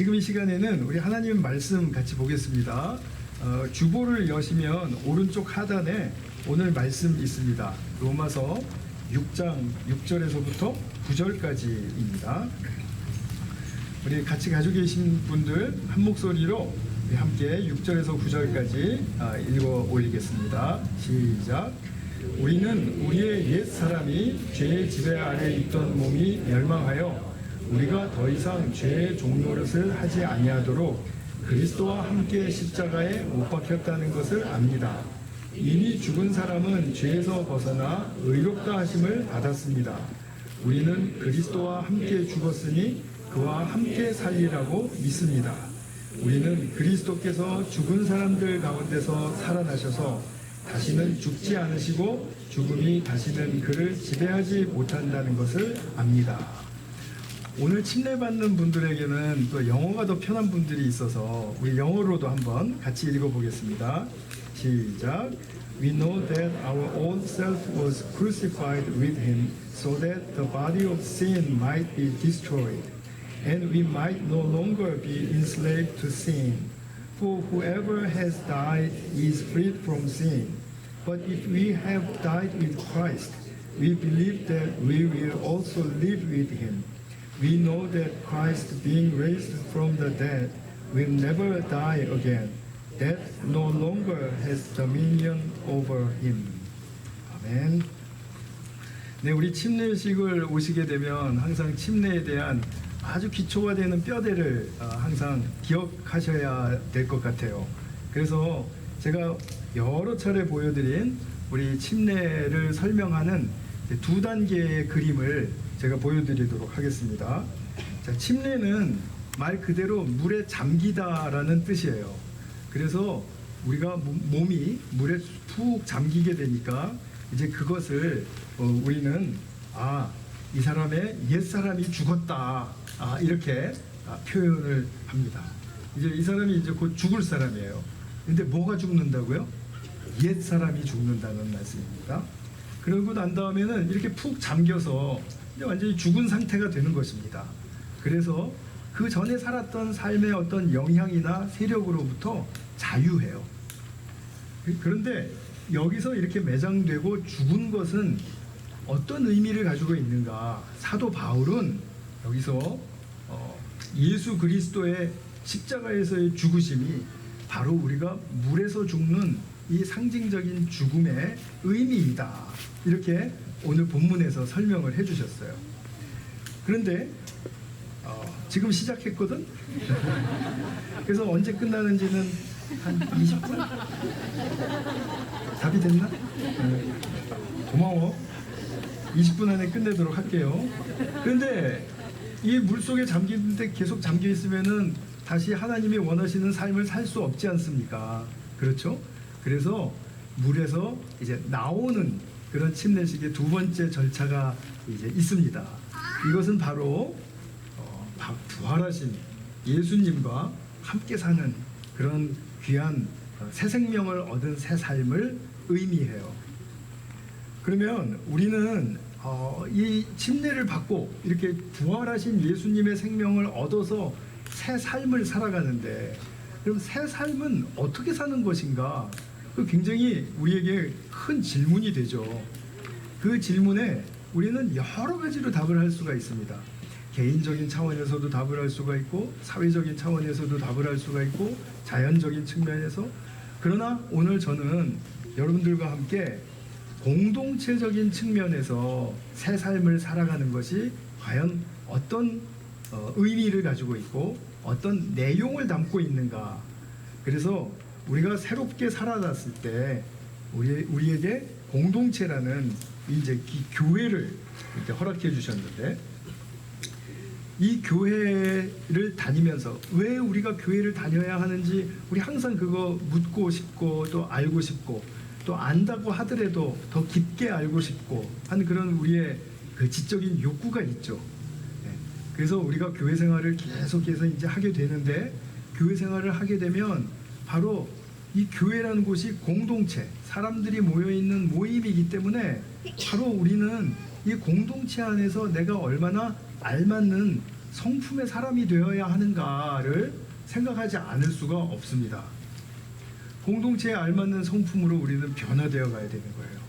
지금 이 시간에는 우리 하나님 말씀 같이 보겠습니다. 어, 주보를 여시면 오른쪽 하단에 오늘 말씀 있습니다. 로마서 6장 6절에서부터 9절까지입니다. 우리 같이 가지고 계신 분들 한 목소리로 함께 6절에서 9절까지 아, 읽어 올리겠습니다. 시작. 우리는 우리의 옛 사람이 죄의 지배 아래 있던 몸이 멸망하여 우리가 더 이상 죄의 종노릇을 하지 아니하도록 그리스도와 함께 십자가에 못 박혔다는 것을 압니다. 이미 죽은 사람은 죄에서 벗어나 의롭다 하심을 받았습니다. 우리는 그리스도와 함께 죽었으니 그와 함께 살리라고 믿습니다. 우리는 그리스도께서 죽은 사람들 가운데서 살아나셔서 다시는 죽지 않으시고 죽음이 다시는 그를 지배하지 못한다는 것을 압니다. 오늘 침례받는 분들에게는 또 영어가 더 편한 분들이 있어서 우리 영어로도 한번 같이 읽어보겠습니다. 시작. We know that our old self was crucified with him so that the body of sin might be destroyed and we might no longer be enslaved to sin. For whoever has died is freed from sin. But if we have died with Christ, we believe that we will also live with him. We know that Christ, being raised from the dead, will never die again. Death no longer has dominion over him. 아멘. 네, 우리 침례식을 오시게 되면 항상 침례에 대한 아주 기초가 되는 뼈대를 어, 항상 기억하셔야 될 것 같아요. 그래서 제가 여러 차례 보여드린 우리 침례를 설명하는 두 단계의 그림을 제가 보여드리도록 하겠습니다. 자, 침례는 말 그대로 물에 잠기다라는 뜻이에요. 그래서 우리가 몸- 몸이 물에 푹 잠기게 되니까 이제 그것을 어, 우리는 아, 이 사람의 옛 사람이 죽었다. 아, 이렇게 아, 표현을 합니다. 이제 이 사람이 이제 곧 죽을 사람이에요. 근데 뭐가 죽는다고요? 옛 사람이 죽는다는 말씀입니다. 그러고 난 다음에는 이렇게 푹 잠겨서 완전히 죽은 상태가 되는 것입니다. 그래서 그 전에 살았던 삶의 어떤 영향이나 세력으로부터 자유해요. 그- 그런데 여기서 이렇게 매장되고 죽은 것은 어떤 의미를 가지고 있는가? 사도 바울은 여기서 어, 예수 그리스도의 십자가에서의 죽으심이 바로 우리가 물에서 죽는 이 상징적인 죽음의 의미이다. 이렇게 오늘 본문에서 설명을 해주셨어요. 그런데 어, 지금 시작했거든. 그래서 언제 끝나는지는 한 20분? 답이 됐나? 네. 고마워. 20분 안에 끝내도록 할게요. 그런데 이 물속에 잠기는데 계속 잠겨 있으면은 다시 하나님이 원하시는 삶을 살 수 없지 않습니까? 그렇죠? 그래서 물에서 이제 나오는 그런 침례식의 두 번째 절차가 이제 있습니다. 이것은 바로 어, 바- 부활하신 예수님과 함께 사는 그런 귀한 어, 새 생명을 얻은 새 삶을 의미해요. 그러면 우리는 어, 이 침례를 받고 이렇게 부활하신 예수님의 생명을 얻어서 새 삶을 살아가는데 그럼 새 삶은 어떻게 사는 것인가? 그 굉장히 우리에게 큰 질문이 되죠. 그 질문에 우리는 여러 가지로 답을 할 수가 있습니다. 개인적인 차원에서도 답을 할 수가 있고 사회적인 차원에서도 답을 할 수가 있고 자연적인 측면에서 그러나 오늘 저는 여러분들과 함께 공동체적인 측면에서 새 삶을 살아가는 것이 과연 어떤 어, 의미를 가지고 있고 어떤 내용을 담고 있는가. 그래서 우리가 새롭게 살아났을 때 우리, 우리에게 공동체라는 이제 이 교회를 이렇게 허락해 주셨는데 이 교회를 다니면서 왜 우리가 교회를 다녀야 하는지 우리 항상 그거 묻고 싶고 또 알고 싶고 또 안다고 하더라도 더 깊게 알고 싶고 하는 그런 우리의 그 지적인 욕구가 있죠. 네. 그래서 우리가 교회 생활을 계속해서 이제 하게 되는데 교회 생활을 하게 되면 바로 이 교회라는 곳이 공동체, 사람들이 모여 있는 모임이기 때문에 바로 우리는 이 공동체 안에서 내가 얼마나 알맞는 성품의 사람이 되어야 하는가를 생각하지 않을 수가 없습니다. 공동체에 알맞는 성품으로 우리는 변화되어 가야 되는 거예요.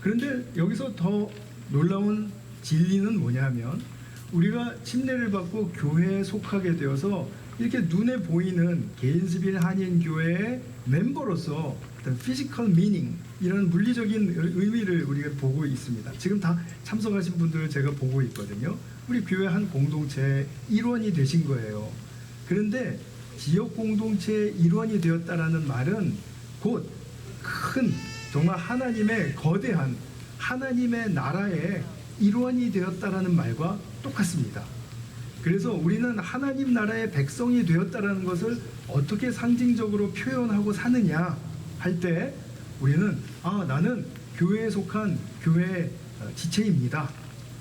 그런데 여기서 더 놀라운 진리는 뭐냐면 우리가 침례를 받고 교회에 속하게 되어서 이렇게 눈에 보이는 게인스빌 한인교회의 멤버로서 어떤 피지컬 미닝 이런 물리적인 의미를 우리가 보고 있습니다. 지금 다 참석하신 분들을 제가 보고 있거든요. 우리 교회 한 공동체의 일원이 되신 거예요. 그런데 지역 공동체의 일원이 되었다라는 말은 곧 큰 정말 하나님의 거대한 하나님의 나라의 일원이 되었다라는 말과 똑같습니다. 그래서 우리는 하나님 나라의 백성이 되었다라는 것을 어떻게 상징적으로 표현하고 사느냐 할 때 우리는 아 나는 교회에 속한 교회 지체입니다.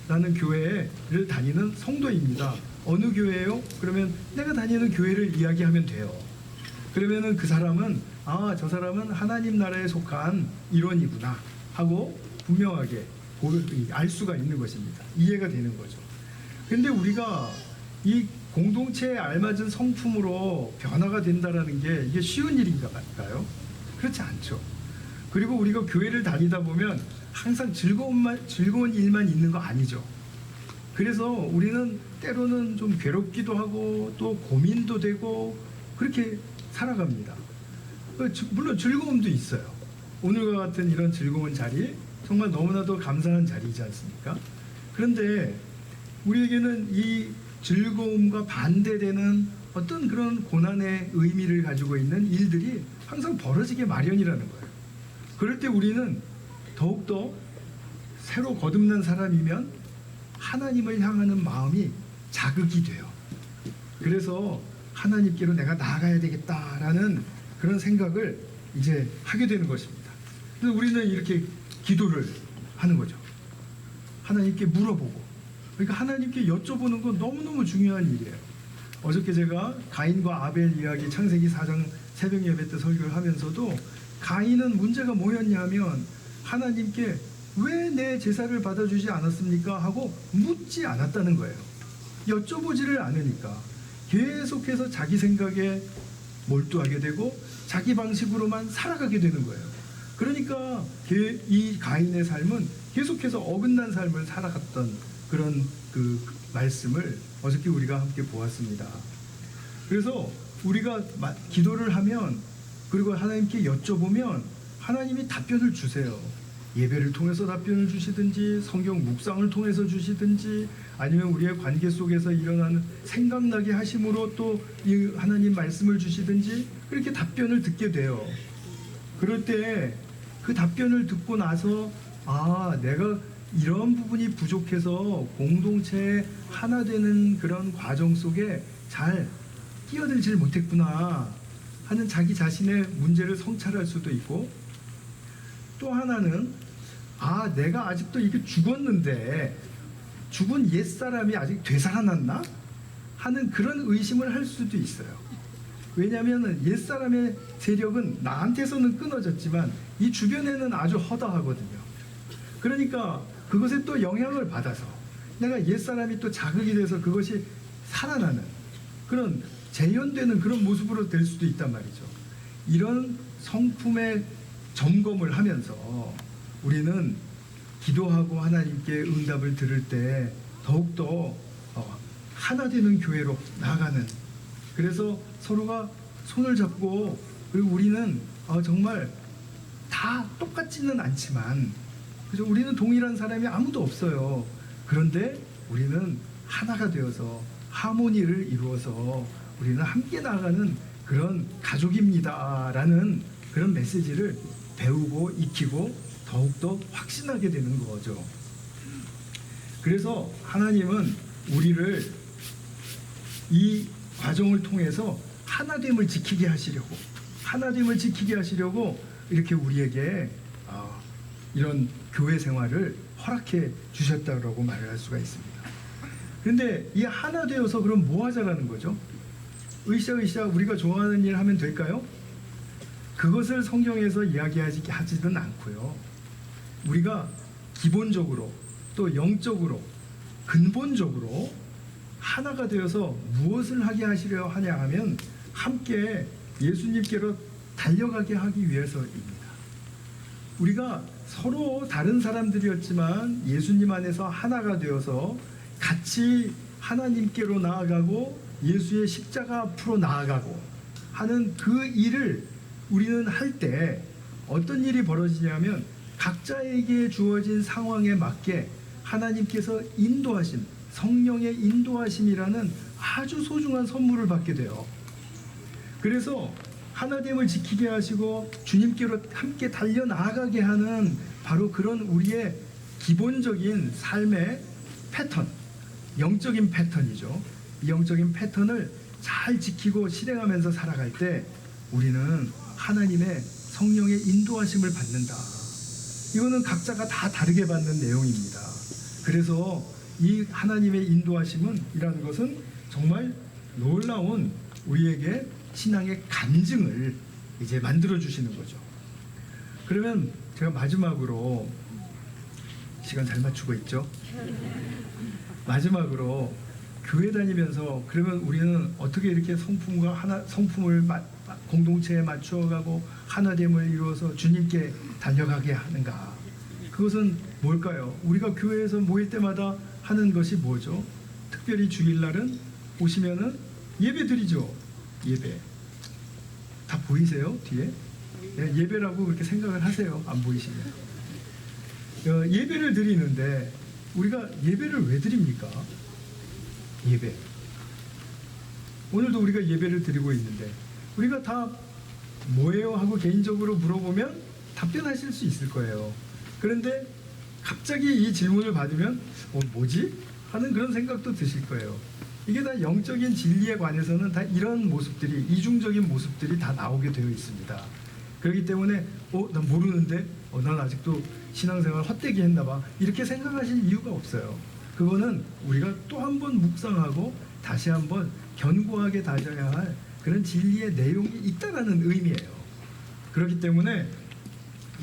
나는 교회를 다니는 성도입니다. 어느 교회요? 그러면 내가 다니는 교회를 이야기하면 돼요. 그러면은 그 사람은 아 저 사람은 하나님 나라에 속한 일원이구나 하고 분명하게 보- 알 수가 있는 것입니다. 이해가 되는 거죠. 근데 우리가 이 공동체에 알맞은 성품으로 변화가 된다라는 게 이게 쉬운 일인가요? 그렇지 않죠. 그리고 우리가 교회를 다니다 보면 항상 즐거운만 즐거운 일만 있는 거 아니죠. 그래서 우리는 때로는 좀 괴롭기도 하고 또 고민도 되고 그렇게 살아갑니다. 어, 주- 물론 즐거움도 있어요. 오늘과 같은 이런 즐거운 자리 정말 너무나도 감사한 자리이지 않습니까? 그런데 우리에게는 이 즐거움과 반대되는 어떤 그런 고난의 의미를 가지고 있는 일들이 항상 벌어지게 마련이라는 거예요. 그럴 때 우리는 더욱더 새로 거듭난 사람이면 하나님을 향하는 마음이 자극이 돼요. 그래서 하나님께로 내가 나아가야 되겠다라는 그런 생각을 이제 하게 되는 것입니다. 그래서 우리는 이렇게 기도를 하는 거죠. 하나님께 물어보고. 그러니까 하나님께 여쭤보는 건 너무너무 중요한 일이에요. 어저께 제가 가인과 아벨 이야기 창세기 4장 새벽 예배 때 설교를 하면서도 가인은 문제가 뭐였냐면 하나님께 왜 내 제사를 받아주지 않았습니까? 하고 묻지 않았다는 거예요. 여쭤보지를 않으니까 계속해서 자기 생각에 몰두하게 되고 자기 방식으로만 살아가게 되는 거예요. 그러니까 게- 이 가인의 삶은 계속해서 어긋난 삶을 살아갔던 그런 그 말씀을 어저께 우리가 함께 보았습니다. 그래서 우리가 마- 기도를 하면 그리고 하나님께 여쭤보면 하나님이 답변을 주세요. 예배를 통해서 답변을 주시든지 성경 묵상을 통해서 주시든지 아니면 우리의 관계 속에서 일어나는 생각나게 하심으로 또이 하나님 말씀을 주시든지 그렇게 답변을 듣게 돼요. 그럴 때 그 답변을 듣고 나서 아 내가 이런 부분이 부족해서 공동체에 하나 되는 그런 과정 속에 잘 뛰어들질 못했구나 하는 자기 자신의 문제를 성찰할 수도 있고 또 하나는 아 내가 아직도 이게 죽었는데 죽은 옛 사람이 아직 되살아났나 하는 그런 의심을 할 수도 있어요. 왜냐하면 옛 사람의 세력은 나한테서는 끊어졌지만 이 주변에는 아주 허다하거든요. 그러니까 그것에 또 영향을 받아서 내가 옛 사람이 또 자극이 돼서 그것이 살아나는 그런 재현되는 그런 모습으로 될 수도 있단 말이죠. 이런 성품의 점검을 하면서 우리는 기도하고 하나님께 응답을 들을 때 더욱더 어, 하나 되는 교회로 나아가는 그래서 서로가 손을 잡고 그리고 우리는 어, 정말 다 똑같지는 않지만 그죠 우리는 동일한 사람이 아무도 없어요. 그런데 우리는 하나가 되어서 하모니를 이루어서 우리는 함께 나가는 그런 가족입니다라는 그런 메시지를 배우고 익히고 더욱더 확신하게 되는 거죠. 그래서 하나님은 우리를 이 과정을 통해서 하나됨을 지키게 하시려고 하나됨을 지키게 하시려고 이렇게 우리에게 어, 이런 교회 생활을 허락해 주셨다고 말을 할 수가 있습니다. 그런데 이 하나 되어서 그럼 뭐 하자라는 거죠? 으쌰으쌰 우리가 좋아하는 일 하면 될까요? 그것을 성경에서 이야기하지 하지는 않고요. 우리가 기본적으로 또 영적으로 근본적으로 하나가 되어서 무엇을 하게 하시려 하냐 하면 함께 예수님께로 달려가게 하기 위해서입니다. 우리가 서로 다른 사람들이었지만 예수님 안에서 하나가 되어서 같이 하나님께로 나아가고 예수의 십자가 앞으로 나아가고 하는 그 일을 우리는 할 때 어떤 일이 벌어지냐면 각자에게 주어진 상황에 맞게 하나님께서 인도하심, 성령의 인도하심이라는 아주 소중한 선물을 받게 돼요. 그래서 하나님을 지키게 하시고 주님께로 함께 달려 나아가게 하는 바로 그런 우리의 기본적인 삶의 패턴, 영적인 패턴이죠. 이 영적인 패턴을 잘 지키고 실행하면서 살아갈 때 우리는 하나님의 성령의 인도하심을 받는다. 이거는 각자가 다 다르게 받는 내용입니다. 그래서 이 하나님의 인도하심은 이라는 것은 정말 놀라운 우리에게 신앙의 간증을 이제 만들어 주시는 거죠. 그러면 제가 마지막으로 시간 잘 맞추고 있죠? 마지막으로 교회 다니면서 그러면 우리는 어떻게 이렇게 성품과 하나 성품을 마- 공동체에 맞추어가고 하나됨을 이루어서 주님께 달려가게 하는가? 그것은 뭘까요? 우리가 교회에서 모일 때마다 하는 것이 뭐죠? 특별히 주일날은 오시면은 예배 드리죠. 예배. 다 보이세요? 뒤에? 예, 예배라고 그렇게 생각을 하세요. 안 보이시면. 어, 예배를 드리는데 우리가 예배를 왜 드립니까? 예배. 오늘도 우리가 예배를 드리고 있는데 우리가 다 뭐예요 하고 개인적으로 물어보면 답변하실 수 있을 거예요. 그런데 갑자기 이 질문을 받으면 어 뭐지? 하는 그런 생각도 드실 거예요. 이게 다 영적인 진리에 관해서는 다 이런 모습들이 이중적인 모습들이 다 나오게 되어 있습니다. 그렇기 때문에 어, 난 모르는데 어, 난 아직도 신앙생활 헛되게 했나 봐. 이렇게 생각하실 이유가 없어요. 그거는 우리가 또 한 번 묵상하고 다시 한번 견고하게 다져야 할 그런 진리의 내용이 있다라는 의미예요. 그렇기 때문에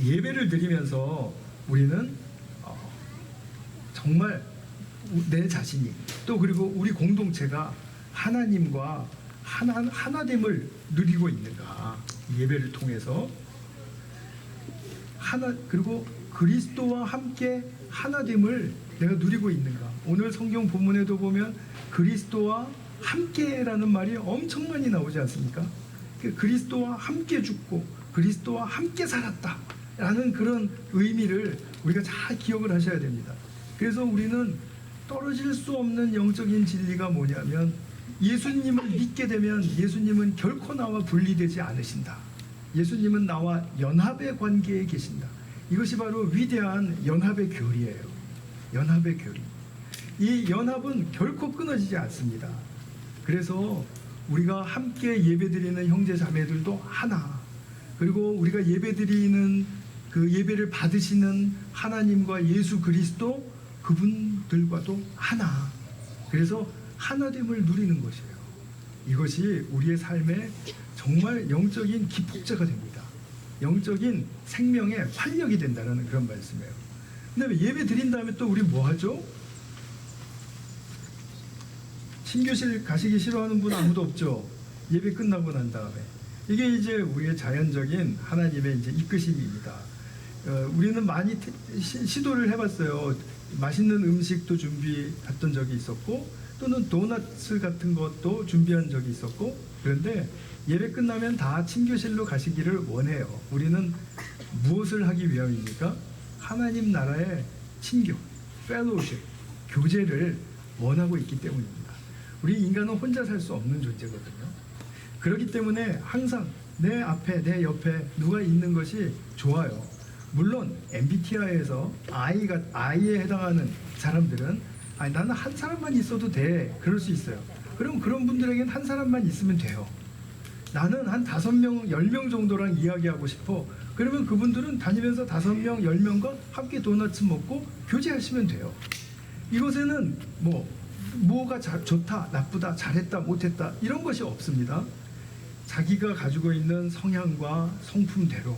예배를 드리면서 우리는 어, 정말 내 자신이 또 그리고 우리 공동체가 하나님과 하나 하나됨을 누리고 있는가 이 예배를 통해서 하나 그리고 그리스도와 함께 하나됨을 내가 누리고 있는가 오늘 성경 본문에도 보면 그리스도와 함께라는 말이 엄청 많이 나오지 않습니까? 그 그리스도와 함께 죽고 그리스도와 함께 살았다라는 그런 의미를 우리가 잘 기억을 하셔야 됩니다. 그래서 우리는 떨어질 수 없는 영적인 진리가 뭐냐면 예수님을 믿게 되면 예수님은 결코 나와 분리되지 않으신다. 예수님은 나와 연합의 관계에 계신다. 이것이 바로 위대한 연합의 교리예요. 연합의 교리. 이 연합은 결코 끊어지지 않습니다. 그래서 우리가 함께 예배드리는 형제 자매들도 하나. 그리고 우리가 예배드리는 그 예배를 받으시는 하나님과 예수 그리스도 그분들과도 하나. 그래서 하나됨을 누리는 것이에요. 이것이 우리의 삶에 정말 영적인 기폭제가 됩니다. 영적인 생명의 활력이 된다는 그런 말씀이에요. 근데 예배 드린 다음에 또 우리 뭐 하죠? 신교실 가시기 싫어하는 분 아무도 없죠. 예배 끝나고 난 다음에 이게 이제 우리의 자연적인 하나님의 이제 이끄심입니다. 어, 우리는 많이 태- 시, 시도를 해봤어요. 맛있는 음식도 준비했던 적이 있었고 또는 도넛 같은 것도 준비한 적이 있었고 그런데 예배 끝나면 다 친교실로 가시기를 원해요. 우리는 무엇을 하기 위함입니까? 하나님 나라의 친교, 펠로우십, 교제를 원하고 있기 때문입니다. 우리 인간은 혼자 살 수 없는 존재거든요. 그렇기 때문에 항상 내 앞에 내 옆에 누가 있는 것이 좋아요. 물론 MBTI에서 I가 I에 해당하는 사람들은 아니 나는 한 사람만 있어도 돼 그럴 수 있어요. 그럼 그런 분들에게는 한 사람만 있으면 돼요. 나는 한 다섯 명, 열 명 정도랑 이야기하고 싶어. 그러면 그분들은 다니면서 다섯 명, 열 명과 함께 도넛 먹고 교제하시면 돼요. 이것에는 뭐 뭐가 자, 좋다, 나쁘다, 잘했다, 못했다 이런 것이 없습니다. 자기가 가지고 있는 성향과 성품대로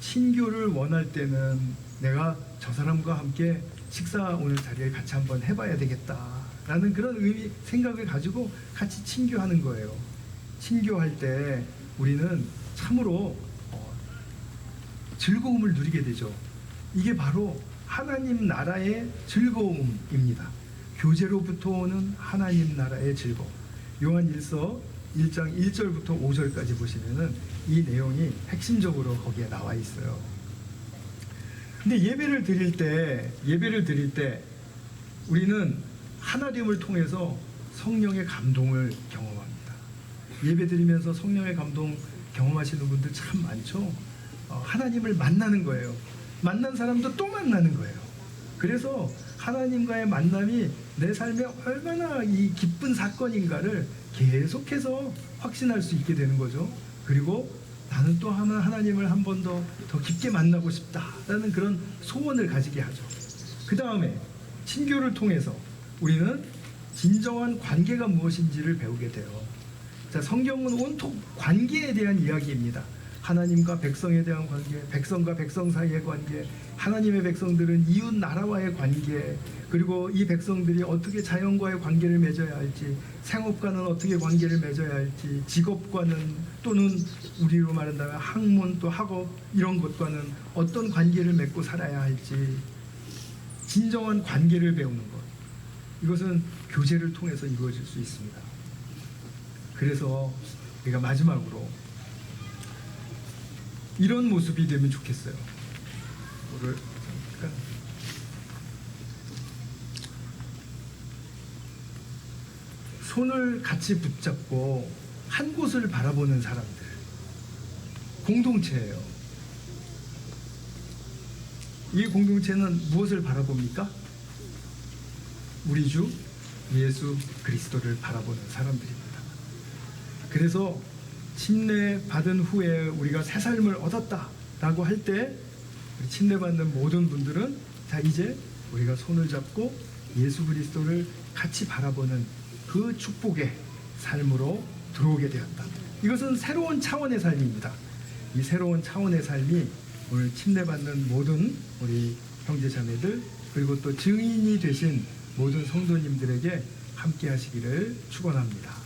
친교를 원할 때는 내가 저 사람과 함께 식사 오늘 자리에 같이 한번 해봐야 되겠다라는 라는 그런 의미, 생각을 가지고 같이 친교하는 거예요. 친교할 때 우리는 참으로 어, 즐거움을 누리게 되죠. 이게 바로 하나님 나라의 즐거움입니다. 교제로부터 오는 하나님 나라의 즐거움. 요한 1서 1장 1절부터 5절까지 보시면은 이 내용이 핵심적으로 거기에 나와 있어요. 근데 예배를 드릴 때, 예배를 드릴 때 우리는 하나님을 통해서 성령의 감동을 경험합니다. 예배 드리면서 성령의 감동 경험하시는 분들 참 많죠. 어, 하나님을 만나는 거예요. 만난 사람도 또 만나는 거예요. 그래서 하나님과의 만남이 내 삶에 얼마나 이 기쁜 사건인가를 계속해서 확신할 수 있게 되는 거죠. 그리고 나는 또 하나 하나님을 한 번 더 더 깊게 만나고 싶다라는 그런 소원을 가지게 하죠. 그 다음에 친교를 통해서 우리는 진정한 관계가 무엇인지를 배우게 돼요. 자, 성경은 온통 관계에 대한 이야기입니다. 하나님과 백성에 대한 관계, 백성과 백성 사이의 관계, 하나님의 백성들은 이웃 나라와의 관계, 그리고 이 백성들이 어떻게 자연과의 관계를 맺어야 할지, 생업과는 어떻게 관계를 맺어야 할지, 직업과는 또는 우리로 말한다면 학문 또 학업 이런 것과는 어떤 관계를 맺고 살아야 할지, 진정한 관계를 배우는 것. 이것은 교제를 통해서 이루어질 수 있습니다. 그래서 우리가 마지막으로 이런 모습이 되면 좋겠어요. 뭐를 잠깐. 손을 같이 붙잡고 한 곳을 바라보는 사람들. 공동체예요. 이 공동체는 무엇을 바라봅니까? 우리 주 예수 그리스도를 바라보는 사람들입니다. 그래서 침례 받은 후에 우리가 새 삶을 얻었다라고 할 때 침례 받는 모든 분들은 자 이제 우리가 손을 잡고 예수 그리스도를 같이 바라보는 그 축복의 삶으로 들어오게 되었다. 이것은 새로운 차원의 삶입니다. 이 새로운 차원의 삶이 오늘 침례 받는 모든 우리 형제 자매들 그리고 또 증인이 되신 모든 성도님들에게 함께 하시기를 축원합니다.